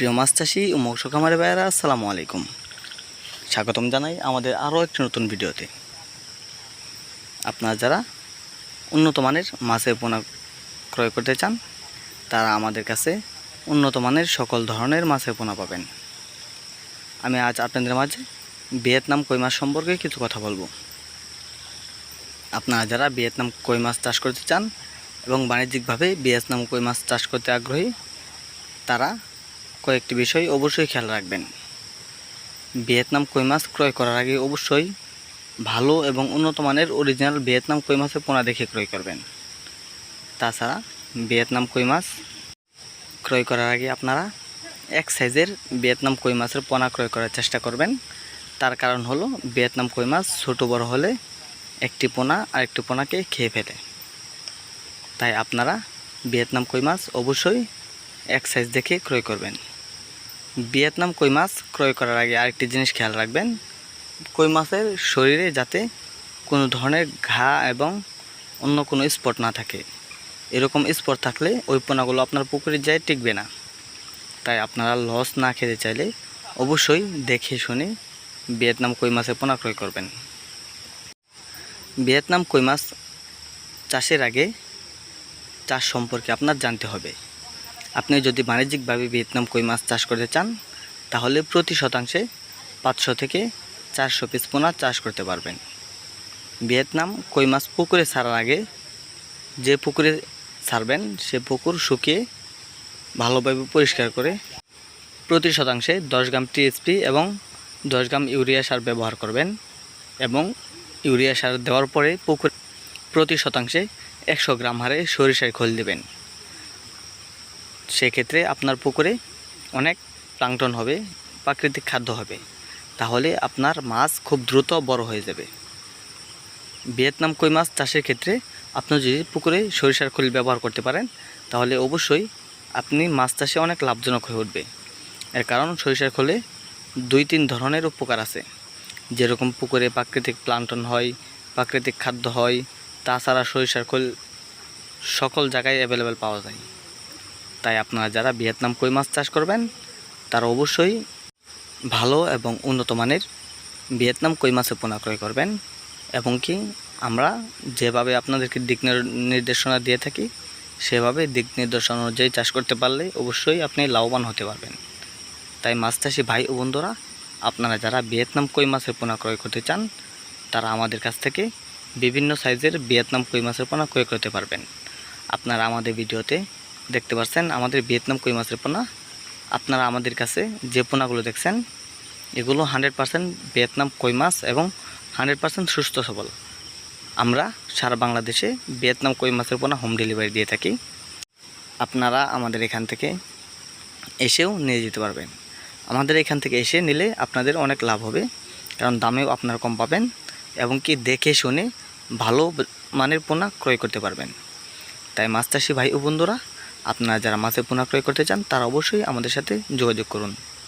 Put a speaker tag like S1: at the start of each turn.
S1: প্রিয় মাছ চাষি ও মৎস্য খামারে ভাইয়েরা, আসসালামু আলাইকুম। স্বাগতম জানাই আমাদের আরও একটি নতুন ভিডিওতে। আপনারা যারা উন্নত মানের মাছের পোনা ক্রয় করতে চান, তারা আমাদের কাছে উন্নত মানের সকল ধরনের মাছের পোনা পাবেন। আমি আজ আপনাদের মাঝে ভিয়েতনাম কই মাছ সম্পর্কে কিছু কথা বলব। আপনারা যারা ভিয়েতনাম কই মাছ চাষ করতে চান এবং বাণিজ্যিকভাবে ভিয়েতনাম কই মাছ চাষ করতে আগ্রহী, তারা কয়েকটি বিষয় অবশ্যই খেয়াল রাখবেন। ভিয়েতনাম কই মাছ ক্রয় করার আগে অবশ্যই ভালো এবং উন্নত মানের অরিজিনাল ভিয়েতনাম কই মাছের পোনা দেখে ক্রয় করবেন। তাছাড়া ভিয়েতনাম কই মাছ ক্রয় করার আগে আপনারা এক সাইজের ভিয়েতনাম কই মাছের পোনা ক্রয় করার চেষ্টা করবেন। তার কারণ হলো ভিয়েতনাম কই মাছ ছোটো বড় হলে একটি পোনা আরেকটি পোনাকে খেয়ে ফেলে। তাই আপনারা ভিয়েতনাম কই মাছ অবশ্যই এক সাইজ দেখে ক্রয় করবেন। ভিয়েতনাম কই মাছ ক্রয় করার আগে আরেকটি জিনিস খেয়াল রাখবেন। কই মাছের শরীরে যাতে কোনো ধরনের ঘা এবং অন্য কোনো স্পট না থাকে। এরকম স্পট থাকলে ওই পোনাগুলো আপনার পুকুরে যায় টিকবে না। তাই আপনারা লস না খেতে চাইলে অবশ্যই দেখে শুনে ভিয়েতনাম কই মাছের পোনা ক্রয় করবেন। ভিয়েতনাম কই মাছ চাষের আগে চাষ সম্পর্কে আপনার জানতে হবে। আপনি যদি বাণিজ্যিকভাবে ভিয়েতনাম কই মাছ চাষ করতে চান, তাহলে প্রতি শতাংশে পাঁচশো থেকে চারশো পিস পোনা চাষ করতে পারবেন। ভিয়েতনাম কই মাছ পুকুরে ছাড়ার আগে যে পুকুরে ছাড়বেন, সে পুকুর শুকিয়ে ভালোভাবে পরিষ্কার করে প্রতি শতাংশে দশ গ্রাম টিএসপি এবং দশ গ্রাম ইউরিয়া সার ব্যবহার করবেন এবং ইউরিয়া সার দেওয়ার পরে পুকুর প্রতি শতাংশে একশো গ্রাম হারে সরিষার খোল দেবেন। সেক্ষেত্রে আপনার পুকুরে অনেক প্লাংটন হবে, প্রাকৃতিক খাদ্য হবে। তাহলে আপনার মাছ খুব দ্রুত বড় হয়ে যাবে। ভিয়েতনাম কই মাছ চাষের ক্ষেত্রে আপনি যদি পুকুরে সরিষার খোল ব্যবহার করতে পারেন, তাহলে অবশ্যই আপনি মাছ চাষে অনেক লাভজনক হয়ে উঠবে। এর কারণ সরিষার খোলে দুই তিন ধরনের উপকার আছে। যেরকম পুকুরে প্রাকৃতিক প্লান্টন হয়, প্রাকৃতিক খাদ্য হয়, তাছাড়া সরিষার খোল সকল জায়গায় অ্যাভেলেবেল পাওয়া যায়। তাই আপনারা যারা ভিয়েতনাম কই মাছ চাষ করবেন, তারা অবশ্যই ভালো এবং উন্নত মানের ভিয়েতনাম কই মাছের পোনা ক্রয় করবেন। এবং কি আমরা যেভাবে আপনাদেরকে দিক নির্দেশনা দিয়ে থাকি, সেভাবে দিক নির্দেশনা অনুযায়ী চাষ করতে পারলে অবশ্যই আপনি লাভবান হতে পারবেন। তাই মাছ চাষি ভাই ও বন্ধুরা, আপনারা যারা ভিয়েতনাম কই মাছের পোনা ক্রয় করতে চান, তারা আমাদের কাছ থেকে বিভিন্ন সাইজের ভিয়েতনাম কই মাছের পোনা ক্রয় করতে পারবেন। আপনারা আমাদের ভিডিওতে দেখতে পাচ্ছেন আমাদের ভিয়েতনাম কই মাছের পোনা? আপনারা আমাদের কাছে যে পোনাগুলো দেখছেন, এগুলো হান্ড্রেড পারসেন্ট ভিয়েতনাম কই মাছ এবং হান্ড্রেড পারসেন্ট সুস্থ সবল। আমরা সারা বাংলাদেশে ভিয়েতনাম কই মাছের পোনা হোম ডেলিভারি দিয়ে থাকি। আপনারা আমাদের এখান থেকে এসেও নিয়ে যেতে পারবেন। আমাদের এখান থেকে এসে নিলে আপনাদের অনেক লাভ হবে, কারণ দামেও আপনারা কম পাবেন এবং কি দেখে শুনে ভালো মানের পোনা ক্রয় করতে পারবেন। তাই মাছ চাষি ভাই ও বন্ধুরা আপনারা যারা মাছের পোনা ক্রয় করতে চান তারা অবশ্যই আমাদের সাথে যোগাযোগ করুন।